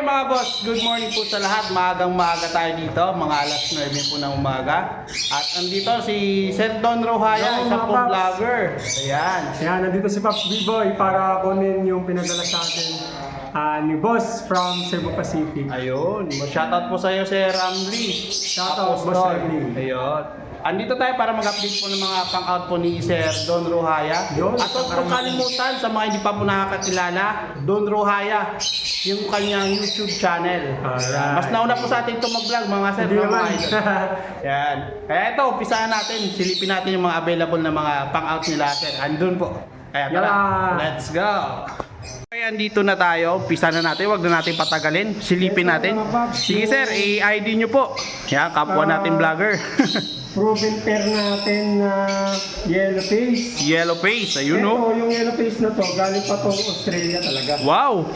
Okay mga boss, good morning po sa lahat. Maagang maaga tayo dito, mga alas 9 po ng umaga. At andito si Sir Don Rohaya, Hello, isa mga pong paps. vlogger. Ayan. Kaya nandito si Pops B-Boy para kunin yung pinadala sa atin ah, ni Boss from Cebu Pacific. Ayun, shoutout po sa iyo Sir Ramli. Shoutout, Apostol. Boss Ramli. Ayun. Andito tayo para mag-update po ng mga pang-out po ni Sir Don Rohaya. Yun. At huwag po kalimutan sa mga hindi pa po nakakakilala, Don Rohaya, yung kanyang YouTube channel. Alright. Mas nauna po sa atin ito mag-vlog mga sir. Hindi naman. idol. Yan. Kaya ito, umpisahan natin. Silipin natin yung mga available na mga pang-out nila, sir. Andun po. Kaya tara, Yala. let's go! Okay, andito na tayo. Umpisa na natin. Huwag na natin patagalin. Silipin natin. Sige sir, i-ID nyo po. Yan, kapwa natin vlogger. Proven pair natin na yellow face. Yellow face, ayun no. Ito, yung yellow face na to, galing pa to Australia talaga. Wow!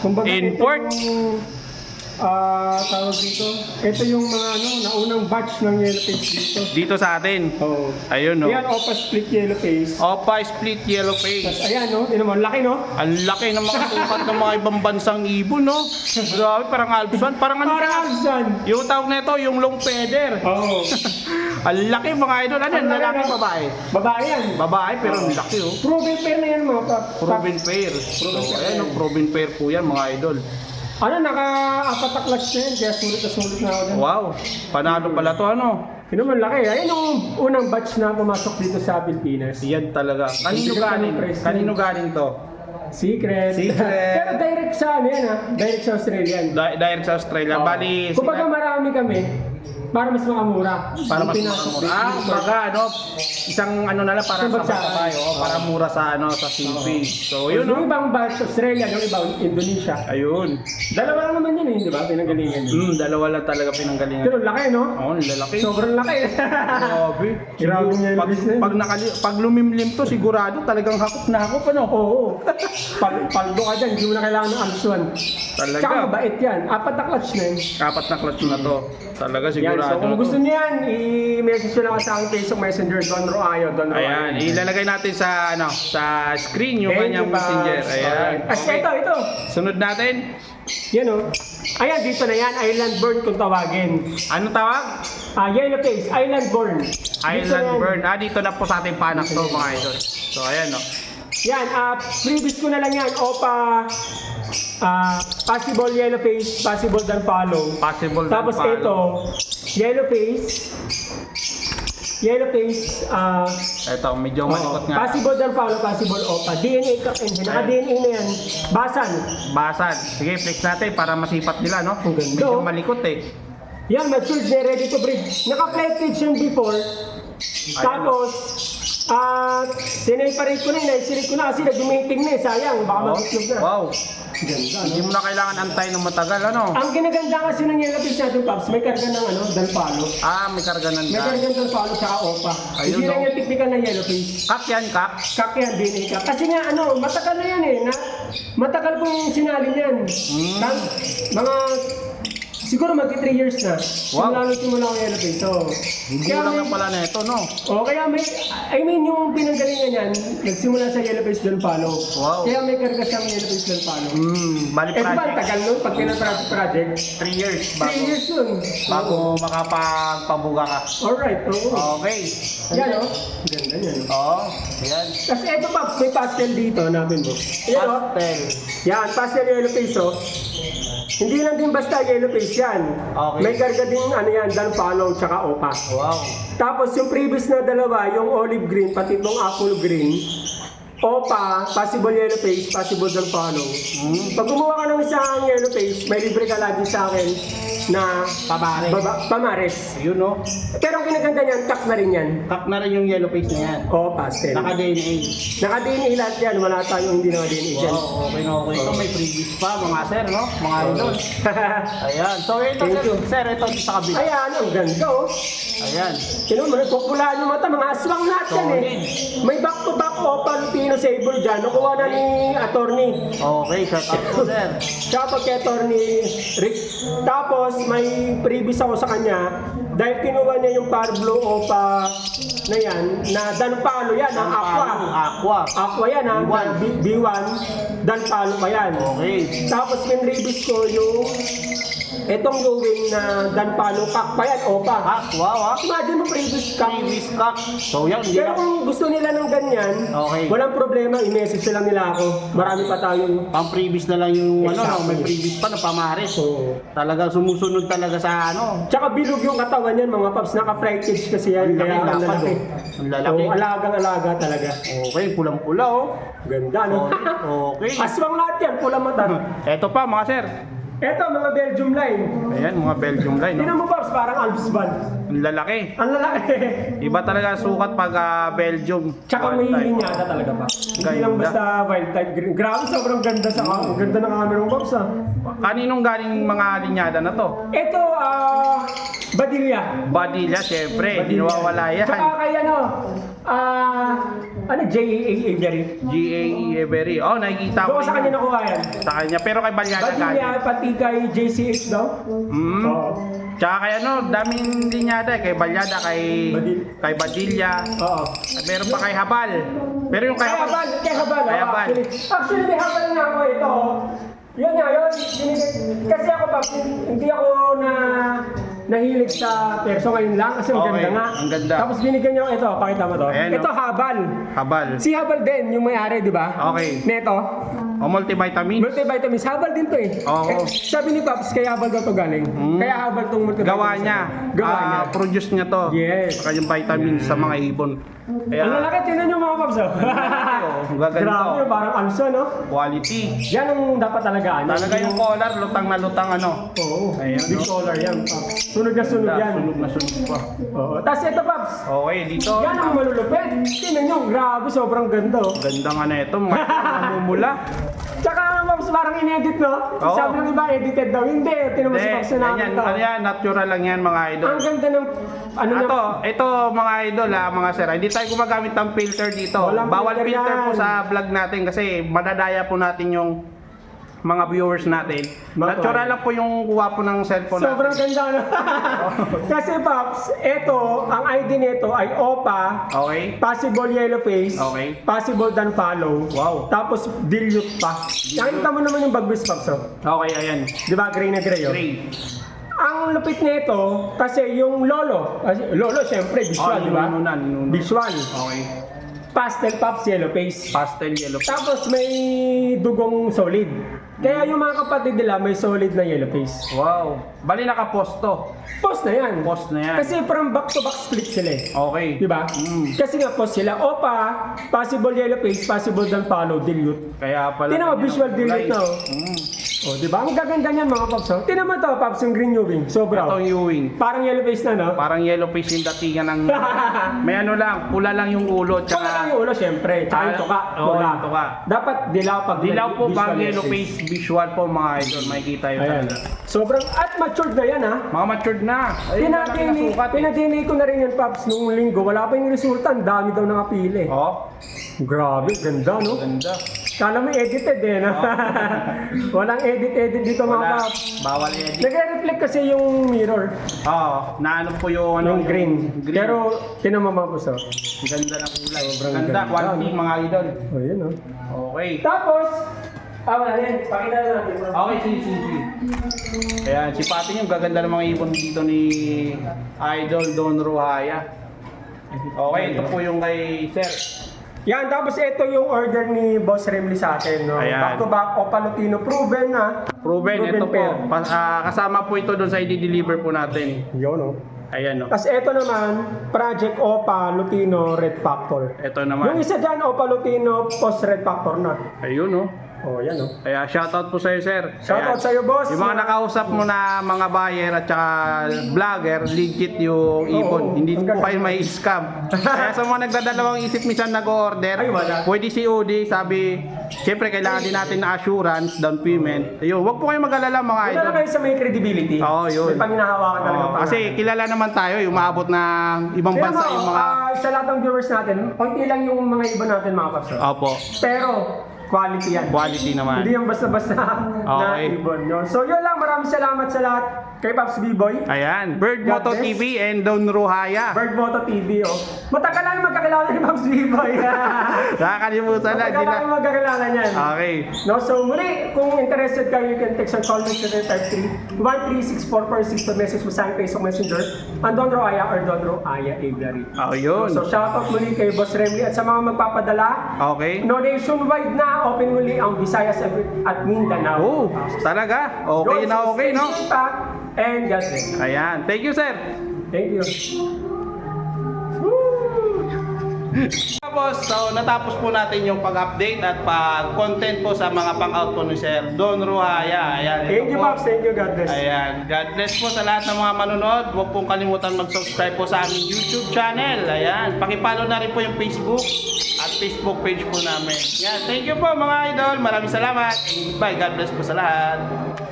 Kumbaga, Import? Ito yung, ah, tawag dito, ito yung mga ano, naunang batch ng yellow face dito. Dito sa atin. Oh. Ayun no. Yan, Opa split yellow face. Opa split yellow Tapos face. ayan, no? Tinan mo, laki, no? Ang laki ng mga tukat ng mga ibang bansang ibon, no? Grabe, parang Alpson. Parang ano Parang? Alzan. Yung tawag na ito, yung long feather. Oo. Ang laki mga idol. Ano yan? Ang laki Lalaki na- babae? Babae yan. Babae, pero ang laki, oh. Proven pair na yan, mga pap. Proven pair. So, ayan, oh, proven pair po yan, mga idol. Ano, naka-apat na clutch na yan, kaya sulit na sulit na ako dyan. Wow, panalo pala to, ano? Yun naman laki. Ayun yung unang batch na pumasok dito sa Pilipinas. Yan talaga. Kanino galing? ng. Kanino galing to? Secret. Secret. Pero direct sa ano yan ha? Direct sa Australian. Di- direct sa Australia. Bali, Kumbaga marami kami, para mas makamura. para mas Yung pinasok mura. dito. Ah, baga, ano, isang ano na lang para sa sabay, oh, para mura sa ano sa shipping. So, yun, Yung no? ibang batch, Australia, yung ibang Indonesia. Ayun. Dalawa lang naman yun eh, di ba? Pinanggalingan yun. Hmm, dalawa lang talaga pinanggalingan. Pero laki, no? Oo, ang lalaki. Sobrang laki. Grabe. Grabe niya yung pag, business. pag, nakali, pag lumimlim to, sigurado talagang hakot na hakot, ano? Oo. Pag, paldo ka dyan, hindi mo na kailangan ng alsuan. Talaga. Tsaka mabait yan. Apat na clutch na yun. Apat na clutch na to. Talaga Yan, sigurado so kung gusto to. niyo yan, i-message nyo lang sa aking Facebook Messenger, Don Roayo, Don Roayo. Ayan, ilalagay natin sa ano, sa screen yung Thank kanyang you, Pops. messenger. Ayan. Alright. As ito, ito. Sunod natin. Yan o. Ayan, dito na yan. Island Burn kung tawagin. Ano tawag? Ah, yellow face. Island Burn. Island yan. Burn. Ah, dito na po sa ating panak to mga idol. So, ayan no. Yan, ah, previous ko na lang yan. Opa, ah, possible yellow face, possible dan follow. Possible na Tapos follow. ito, yellow face, yellow face, ah, Ito, medyo malikot nga. possible dan follow, possible opa. DNA ka, eh, naka-DNA na yan. Basan. Basan. Sige, flex natin para masipat nila, no? Ang ganda, Medyo oh. malikot eh. Yan, matured na ready to breed. Naka-plated siya before. Tapos, ah, sineparate ko na yun, naisirit ko na kasi nag-mating na eh, sayang, baka Oh, mag-itlog na. wow. Ganda, Hindi mo na kailangan antayin ng matagal, ano? Ang ginaganda kasi ng yellow fish natin, Pops, may karga ng ano, dalpalo. Ah, may karganan May ka. karga ng dalpalo tsaka opa. Ayun, Hindi lang no? yung typical na yellow fish. Kak yan, kak. Kak yan, DNA ka. Kasi nga ano, matagal na yan eh. Na, matagal kong sinalin yan. Tam- mga, siguro magti 3 years na. Wow. Simula nung simula ko fish. So, Hindi kaya lang may- na pala na ito, no? Oh, kaya may, I mean, yung pinanggalingan yan, nagsimula sa yellow face dalpalo. Wow. Kaya may karga siyang yellow face dalpalo. Hmm, bali Eh, di ba, ang project. tagal nun pag pinag-project project? 3 years 3 bago, years yun. bago makapagpabuga ka. Alright, oo. Okay. Yan, oh. Ganda yan. oh. Oo, yan. Kasi ito, Pops, may pastel dito, hanapin mo. Yan, oh. Pastel. Yan, pastel yellow face, oh. Hindi lang din basta yellow face yan. Okay. May karga din, ano yan, dan follow, tsaka opa. Wow. Tapos yung previous na dalawa, yung olive green, pati itong apple green, Opa, possible yellow face, possible dan follow. Hmm. Pag gumawa ka ng isang yellow face, may libre ka lagi sa akin na Pabare. baba, pamares. Yun, no? Pero ang kinaganda niyan, kak na rin yan. Kak na rin yung yellow face na yan. O, pastel. Naka-DNA. Naka-DNA lahat yan, wala tayong hindi naka-DNA dyan. Wow, okay na okay. Ito may previous pa, mga sir, no? Mga idol. Ayan. So, ito, Thank sir, you. sir, ito sa kabila. Ayan, ang ganda oh. Ayan. Sino mo, nagpupulaan yung mata, mga aswang lahat yan eh. May back-to-back Opa Lupino Sabre dyan, nakuha na ni attorney. Okay, shout out po, sir. Shoutout kay attorney Rick. Tapos may previous ako sa kanya dahil kinuha niya yung Parblo Opa na yan, na Danpalo yan, ang Aqua. Aqua. Aqua yan ha, B1. na B- B1, Danpalo pa yan. Okay. Tapos pinribis ko yung etong Ewing na Danpalo Kak pa yan, Opa. Aqua, ah. Imagine mo previous Kak. Previous cock. So yan, hindi Pero na. kung gusto nila ng ganyan, Okay. walang problema, i-message lang nila ako. Marami pa tayong Pang previous na lang yung ano, no, Exactly. may previous pa na pamares. So, Talagang sumusunod talaga sa ano. Tsaka bilog yung katawan yan mga paps, naka-flight cage kasi yan, Ang laki, kaya ang dapat, lalaki. oh. Ang lalaki. So, alagang-alaga talaga. Okay, pulang-pula oh. Ganda, no? Okay. Aswang lahat yan, pula mata. Eto pa mga sir. Eto, mga Belgium line. Ayan, mga Belgium line. Tingnan No? mo paps, parang Alps van. Ang lalaki. Ang lalaki. Iba talaga sukat pag ah, Belgium. Tsaka may linyada talaga pa. Hindi Ganda. lang basta wild type green. Grabe, sobrang ganda sa ang ganda ng camera ng Pops ah. Kaninong galing mga linyada na to? Ito, ah, Badilla. Badilla, syempre. Hindi nawawala yan. Tsaka kay ano, ah, ano, J.A.A. Avery. GAE Every. Oh, nakikita ko. Doon sa yun. kanya nakuha yan. Sa kanya. Pero kay Balyada galing. Badilla, pati kay JCH daw. Hmm. Oo. Tsaka kay ano, daming linyada. eh. Kay Balyada, kay, Badil- kay Badilla. Oo. At meron pa kay Habal. Pero yung kay Kaya Habal. habal, kaya habal. Kay oh, Habal. Actually, actually, may habal nga ako ito. Yun nga, yun. Kasi ako pa, hindi ako na nahilig sa perso ngayon lang kasi ang Okay, ganda nga. ang ganda. Tapos binigyan niyo ito, pakita mo to. Ayan, ito oh. habal. Habal. Si habal din, yung may-ari, di ba? Okay. Neto. O multivitamin. Multivitamins, habal din to eh. Oo. Eh, sabi ni Paps, kaya habal daw to galing. Kaya habal tong multivitamins. Gawa niya. Gawa Ah, niya. Produce niya to. Yes. Saka yung vitamins sa mga ibon. Kaya Ang lalaki, tingnan niyo mga Paps. oh. ang gaganda. Grabe, parang alsa, no? quality. Yan ang dapat talaga. ano, Talaga yung collar, lutang na lutang ano. Oo. Ayan, Big no? solar yan. Paps. Sunog na sunog yan. Sunog na sunog pa. Oo. Tapos ito, Paps. Okay, dito. Yan ang malulupit. Tingnan nyo, grabe, sobrang ganda. oh. Ganda nga na ito. mga Namumula. Tsaka, Paps, parang in-edit, no? Oo. Sabi ng iba, edited daw. Hindi, tinan mo si Paps na ganyan. to. Ano yan, natural lang yan mga idol. Ang ganda ng, ano na, Ito, ito mga idol ha, mga sir, hindi tayo gumagamit ng filter dito. Walang Bawal filter filter, po yan. sa vlog natin kasi madadaya po natin yung mga viewers natin. Mga Natural lang po yung kuha po ng cellphone Sobrang natin. ganda, no? Kasi, Paps, ito, ang ID nito ay OPA, Okay? Possible yellow face. Okay. Possible dan follow. Wow. Tapos dilute pa. Nakita mo naman yung bagbis Paps, oh. Okay, ayan. Di ba? Gray na gray, oh. Gray. Ang lupit nito, kasi yung lolo, kasi lolo syempre visual, Oh, di ba? ninuno na, ninuno. Visual. Okay. Pastel pops yellow face. Pastel yellow. Tapos may dugong solid. Kaya yung mga kapatid nila may solid na yellow face. Wow. Bali nakaposto. Post na yan. Post na yan. Kasi from back to back split sila eh. Okay. Di ba? Mm. Kasi nga post sila. Opa, possible yellow face, possible dan follow, dilute. Kaya pala. Ganyan. visual Right. na, oh. Mm. O, di ba? Ang gaganda niyan mga pops. Oh. Tingnan mo to, pops, yung green Ewing. Sobra. Ito oh. yung. Parang yellow face na, no? Parang yellow face yung datingan ng... May ano lang, pula lang yung ulo. Tsaka Tsaka... yung ulo, syempre. Tsaka yung tuka. oo, Tula. yung tuka. Dapat dilaw pag Dilaw po visual pag yellow face visual po mga idol. Makikita yun Ayan. talaga. Sobrang, at matured na yan ha. Mga matured na. Ayun, malaki na Pinadini, sukat eh. pinadini ko na rin yan, Paps, nung linggo. Wala pa yung resulta. Ang dami daw nakapili. Oh, Grabe, ganda, no? ganda. Kala mo edited eh, no? Walang edit-edit dito mga Wala. Paps. Bawal edit. Nagre-reflect kasi yung mirror, Oo, na ano po yung ano. yung green. green. Pero, tinan mo mga Paps, oh. ganda ng kulay. Sobrang ganda, ganda. quality mga idol. Oh, yun, oh. Okay. Tapos, ah, wala yan. Pakita na natin. Okay, sige, sige, sige. Ayan, si Pati yung gaganda ng mga ibon dito ni Idol Don Ruhaya. Okay, ito po yung kay Sir. Yan, tapos ito yung order ni Boss Remly sa atin. No? Ayan. Back to back, Opalutino, proven na. Proven, ito po. pair. Pa- ah, kasama po ito doon sa i-deliver po natin. Yun, no? Ayan, no. Tapos ito naman, Project Opa Lutino Red Factor. Ito Yung naman. isa dyan, Opa Lutino post Red Factor na. Ayun, no. Oh, yan, no? Kaya shoutout po sa'yo, sir. Shoutout Ayan. sa'yo, boss. Yung mga nakausap mo na mga buyer at saka vlogger, legit yung ibon. Oo, Hindi ang po ganda. kayo may scam. Kaya sa mga nagdadalawang isip minsan nag-order, Ay, wala. pwede si OD, sabi, syempre kailangan din natin na assurance, down payment. Ayun, wag po kayo mag-alala mga idol. na kayo sa may credibility. Oo, yun. May panginahawakan talaga. Oo, kasi kilala naman tayo, yung maabot ng ibang Kaya bansa yung mga... ah, sa lahat ng viewers natin, konti lang yung mga iba natin mga paps. no? Opo, Pero, quality yan. quality naman. Hindi yung basta-basta na Okay. ibon. No? So yun lang, maraming salamat sa lahat. kay Pops B-Boy. Ayan, Bird God Moto bless. TV and Don Ruhaya. Bird Moto TV, oh. Matagal lang yung magkakilala ni Pops B-Boy. Nakakalimutan na, Matagal lang na. yung magkakilala niyan. Okay. No, so muli, kung interested kayo, you can text or call me to 13644 message mo sa akin Facebook Messenger, ang Don Roaya or Don Roaya Aviary. Oh, yun. So shoutout muli kay Boss Remly at sa mga magpapadala. Okay. No, nationwide na, open muli ang Visayas at Mindanao. Oh, talaga? Okay na okay, no? And God bless. Ayan. Thank you, sir. Thank you. Tapos, so, natapos po natin yung pag-update at pag-content po sa mga pang-out po ni Sir Don Ruhaya. Ayan. Thank you, po. Pops. Thank you, God bless. Ayan. God bless po sa lahat ng mga manonood. Huwag pong kalimutan mag-subscribe po sa aming YouTube channel. Ayan. Pakipollow na rin po yung Facebook Facebook page po namin. Yan. Thank you po mga idol. Maraming salamat. Bye. God bless po sa lahat.